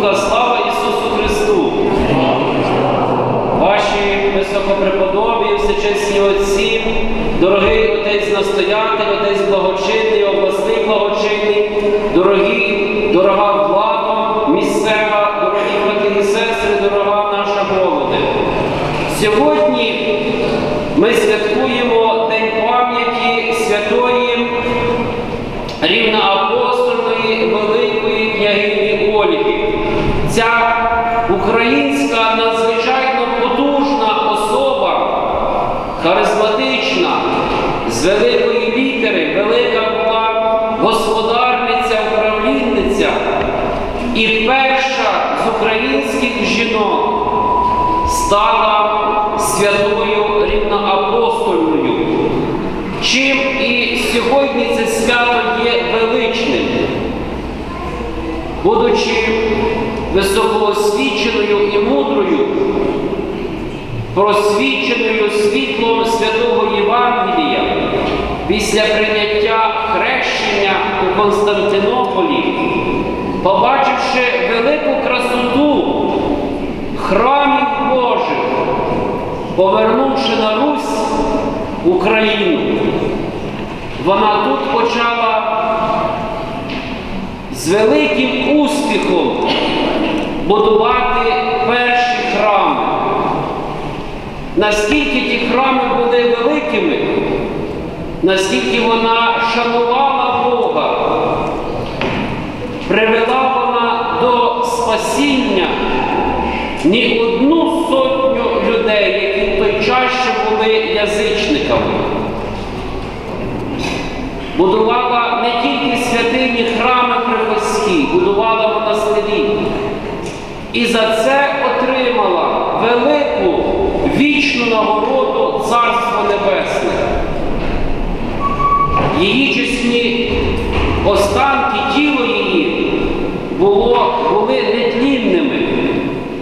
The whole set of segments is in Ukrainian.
Духа, слава Ісусу Христу! Ваші високопреподобі, всечесні отці, дорогий отець настоятель, отець благочинний, обласний благочинний, дорогі, дорога влада, місцева, дорогі брати і сестри, дорога наша молоде. Сьогодні ми святкуємо День пам'яті святої рівноапостольної сьогодні це свято є величним, будучи високоосвіченою і мудрою, просвіченою світлом святого Євангелія після прийняття хрещення у Константинополі, побачивши велику красоту храмів Божих, повернувши на Русь Україну, вона тут почала з великим успіхом будувати перші храми. Наскільки ті храми були великими, наскільки вона шанувала Бога, привела вона до спасіння ні одну сотню людей, які в той час ще були язичниками. І за це отримала велику вічну нагороду Царства Небесне. Її чесні останки, тіло її було, були нетлінними,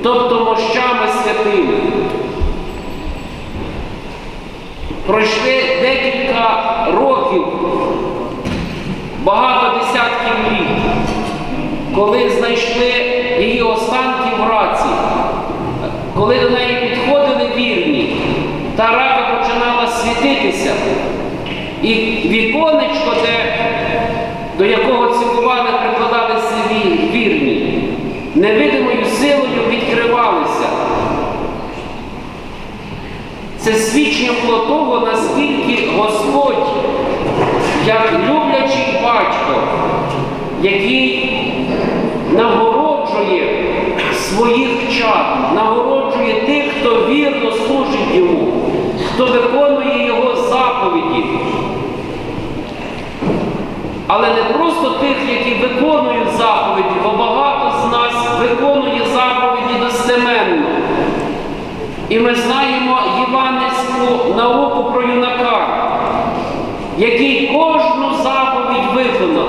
тобто мощами святими. Пройшли декілька років, багато десятків літ, коли знайшли її останки в раці, коли до неї підходили вірні, та рака починала світитися, і віконечко, де, до якого цілували, прикладалися вірні, невидимою силою відкривалися. Це свідчення було того, наскільки Господь, як люблячий батько, який нагороджує своїх чад, нагороджує тих, хто вірно служить йому, хто виконує його заповіді. Але не просто тих, які виконують заповіді, бо багато з нас виконує заповіді достеменно. І ми знаємо євангельську науку про юнака, який кожну заповідь виконав.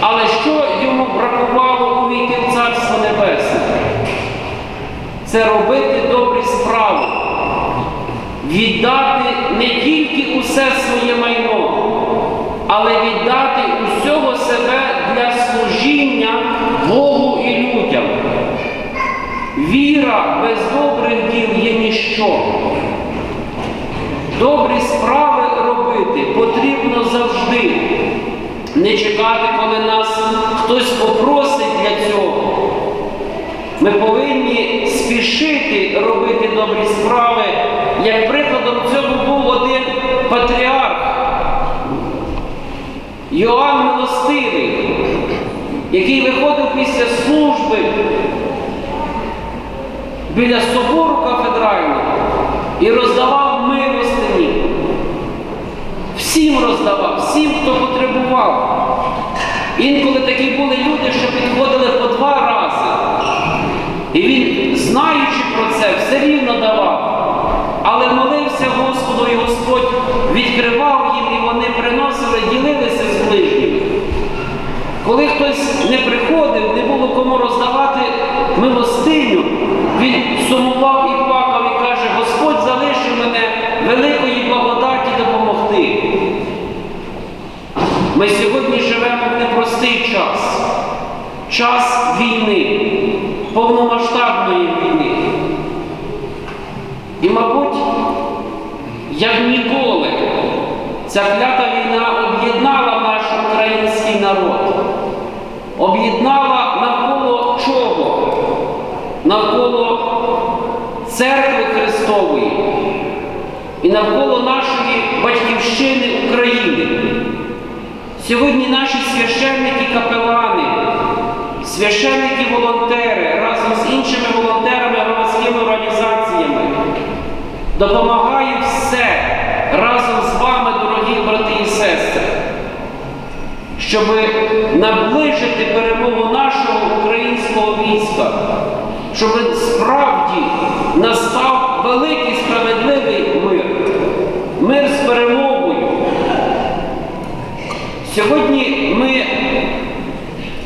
Але що йому бракувало увійти в Царство Небесне? Це робити добрі справи, віддати не тільки усе своє майно, але віддати усього себе для служіння Богу і людям. Віра без добрих діл є ніщо. Добрі справи робити потрібно завжди. Не чекати, коли нас хтось попросить для цього. Ми повинні спішити робити добрі справи. Як прикладом цього був один патріарх Йоанн Милостивий, який виходив після служби біля собору кафедрального і роздавав милостині. Всім роздавав, всім, хто потребував. Інколи такі були люди, що підходили по два рази. І він, знаючи про це, все рівно давав. Але молився Господу, і Господь відкривав їм, і вони приносили, ділилися з ближнім. Коли хтось не приходив, не було кому роздавати милостиню, він сумував і плакав і каже, Господь залишив мене великої благодаті допомогти. Ми сьогодні живемо в непростий час, час війни. повномасштабної війни. І, мабуть, як ніколи, ця клята війна об'єднала наш український народ, об'єднала навколо чого? Навколо церкви Христової і навколо нашої батьківщини України. Сьогодні наші священники капелани, священники волонтери разом з іншими волонтерами, допомагають все разом з вами, дорогі брати і сестри, щоб наближити перемогу нашого українського війська, щоб справді настав великий справедливий мир, мир з перемогою. Сьогодні ми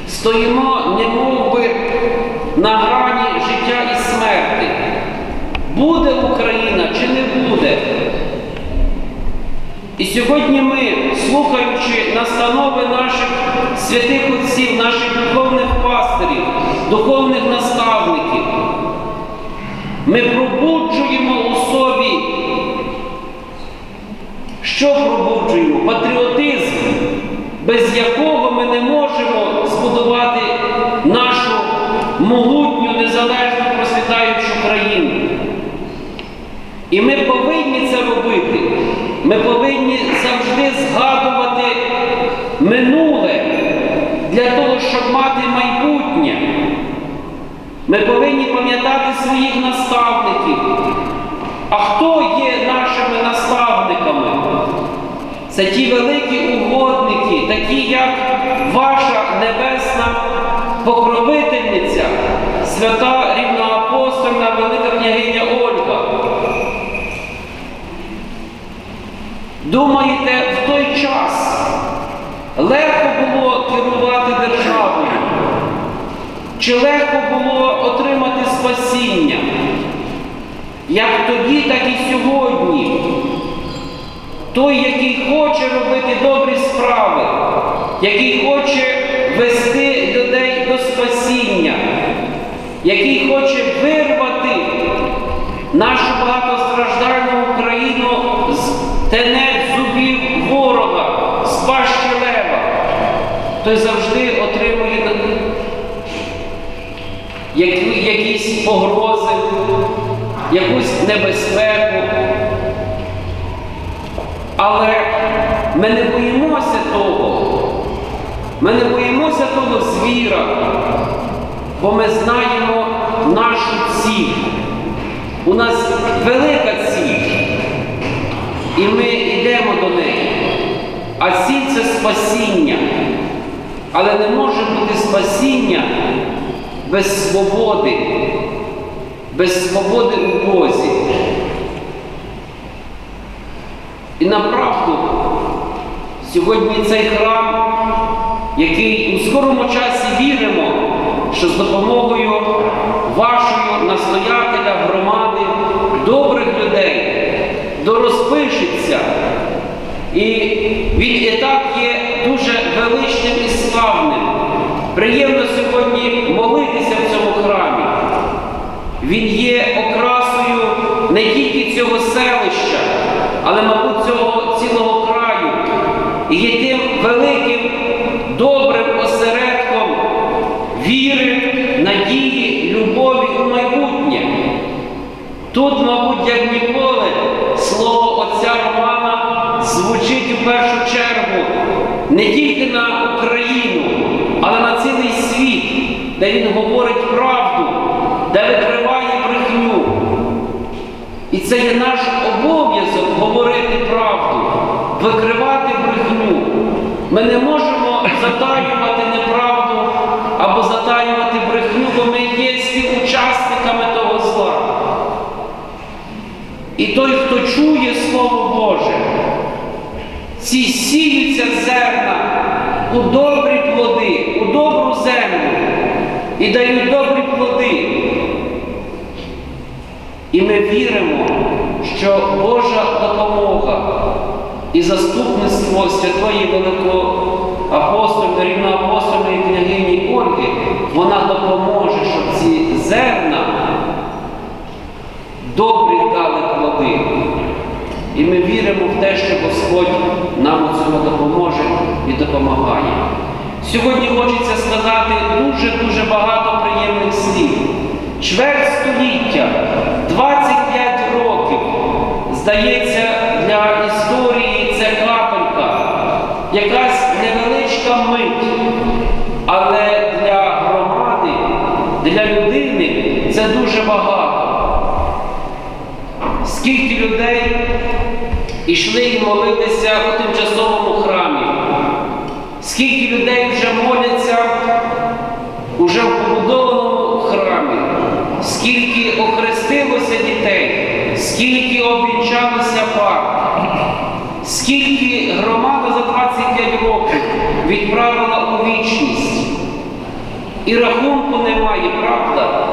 стоїмо немов би на грані життя і смерти. Буде Україна чи не буде? І сьогодні ми, слухаючи настанови наших святих отців, наших духовних пастирів, духовних наставників, ми пробуджуємо у собі, що пробуджуємо? Патріотизм, без якого ми не можемо збудувати нашу могутню, незалежну, І ми повинні це робити. Ми повинні завжди згадувати минуле для того, щоб мати майбутнє. Ми повинні пам'ятати своїх наставників. А хто є нашими наставниками? Це ті великі угодники, такі як ваша небесна покровительниця, свята рівноапостольна велика княгиня Ольга. Думаєте, в той час легко було керувати державою? Чи легко було отримати спасіння? Як тоді, так і сьогодні. Той, який хоче робити добрі справи, який хоче вести людей до спасіння, який хоче вирвати нашу багатостраждальну Україну з тенет той завжди отримує які- якісь погрози, якусь небезпеку. Але ми не боїмося того. Ми не боїмося того звіра, бо ми знаємо нашу ціль. У нас велика ціль. І ми йдемо до неї. А ціль це спасіння. Але не може бути спасіння без свободи, без свободи у Бозі. І направду, сьогодні цей храм, який у скорому часі віримо, що з допомогою вашого настоятеля громади, добрих людей, дорозпишеться. І він і так є дуже величним і славним. Приємно сьогодні молитися в цьому храмі. Він є окрасою не тільки цього селища, але, мабуть, цього цілого краю. І є тим великим добрим не тільки на Україну, але на цілий світ, де він говорить правду, де викриває брехню. І це є наш обов'язок говорити правду, викривати брехню. Ми не можемо затаювати неправду або затаювати брехню, бо ми є співучасниками того зла. І той, хто чує Слово Боже, ці сіються зерна у добрі плоди, у добру землю і дають добрі плоди. І ми віримо, що Божа допомога і заступництво святої великоапостольної, рівноапостольної княгині Ольги, вона допоможе, щоб ці зерна добрі дали. І ми віримо в те, що Господь нам у цьому допоможе і допомагає. Сьогодні хочеться сказати дуже-дуже багато приємних слів. Чверть століття, 25 років, здається, для історії це крапелька, якась невеличка мить. Але для громади, для людини це дуже багато. Скільки людей ішли і молилися у тимчасовому храмі, скільки людей вже моляться уже в побудованому храмі, скільки охрестилося дітей, скільки обвінчалося пар, скільки громада за 25 років відправила у вічність. І рахунку немає, правда?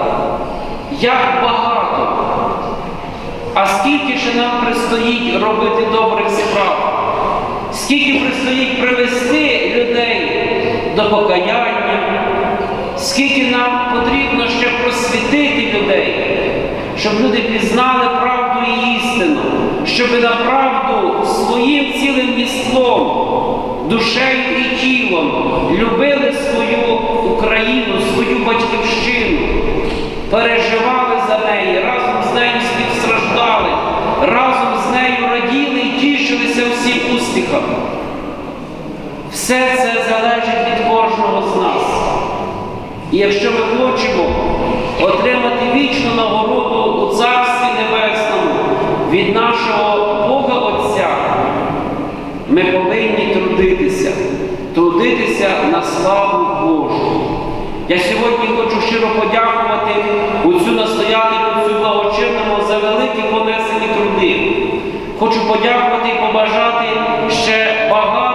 Як багато. А скільки ще нам предстоїть робити добрих справ? Скільки предстоїть привести людей до покаяння? Скільки нам потрібно ще просвітити людей, щоб люди пізнали правду і істину, щоб на правду своїм цілим містлом, душею і тілом любили свою Україну, свою батьківщину, переживали за неї, разом з нею співстраждали, разом з нею раділи і тішилися всім успіхам. Все це залежить від кожного з нас. І якщо ми хочемо отримати вічну нагороду у Царстві Небесному від нашого Бога Отця, ми повинні трудитися, трудитися на славу Божу. Я сьогодні Хочу подякувати і побажати ще багато,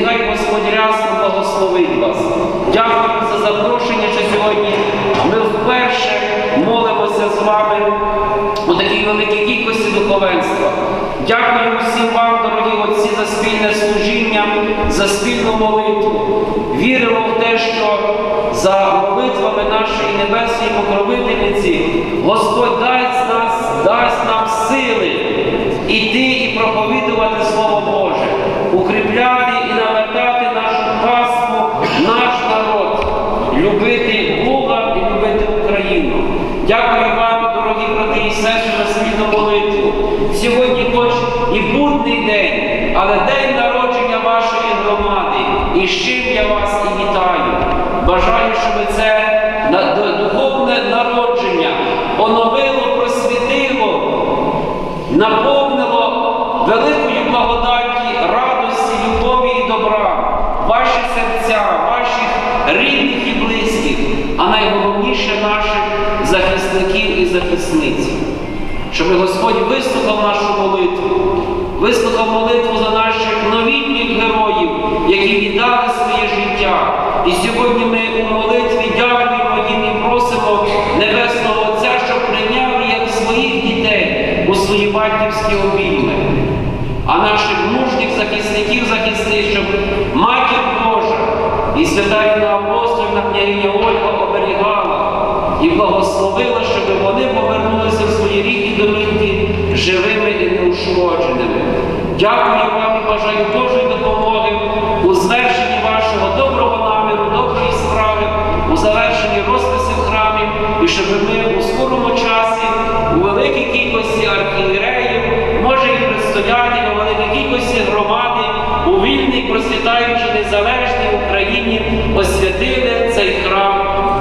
нехай Господь рясно благословить вас. Дякую за запрошення, що сьогодні ми вперше молимося з вами у такій великій кількості духовенства. Дякую всім вам, дорогі отці, за спільне служіння, за спільну молитву. Віримо в те, що за молитвами нашої небесної покровительниці Господь дасть нас, дасть нам сили іти і проповідувати Слово Боже, укріпляти і навертати нашу паству, наш народ, любити Бога і любити Україну. Дякую вам, дорогі брати і сестри, за спільну молитву. Сьогодні хоч і будний день, але день народження вашої громади. І з чим я вас і вітаю. Бажаю, щоб це на- ду- духовне народження оновило, просвітило, наповнило великою благодаті, радості, любові і добра, ваші серця, ваших рідних і близьких, а найголовніше наших захисників і захисниць. Щоб Господь вислухав нашу молитву, вислухав молитву за наших новітніх героїв, які віддали своє життя. І сьогодні ми у молитві дякуємо батьківські обійми. А наших мужніх захисників захисти, щоб Матір Божа і свята Інна Апостольна княгиня Ольга оберігала і благословила, щоб вони повернулися в свої рідні домівки живими і неушкодженими. Дякую вам і бажаю Божої допомоги у звершенні вашого доброго наміру, доброї справи, у завершенні розписів храмів, і щоб ми у скорому часі, у великій стояти на великій кількості громади у вільній, процвітаючій незалежній Україні освятили цей храм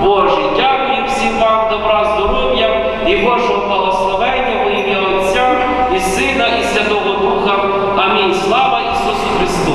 Божий. Дякую всім вам, добра, здоров'я і Божого благословення в ім'я Отця і Сина, і Святого Духа. Амінь. Слава Ісусу Христу!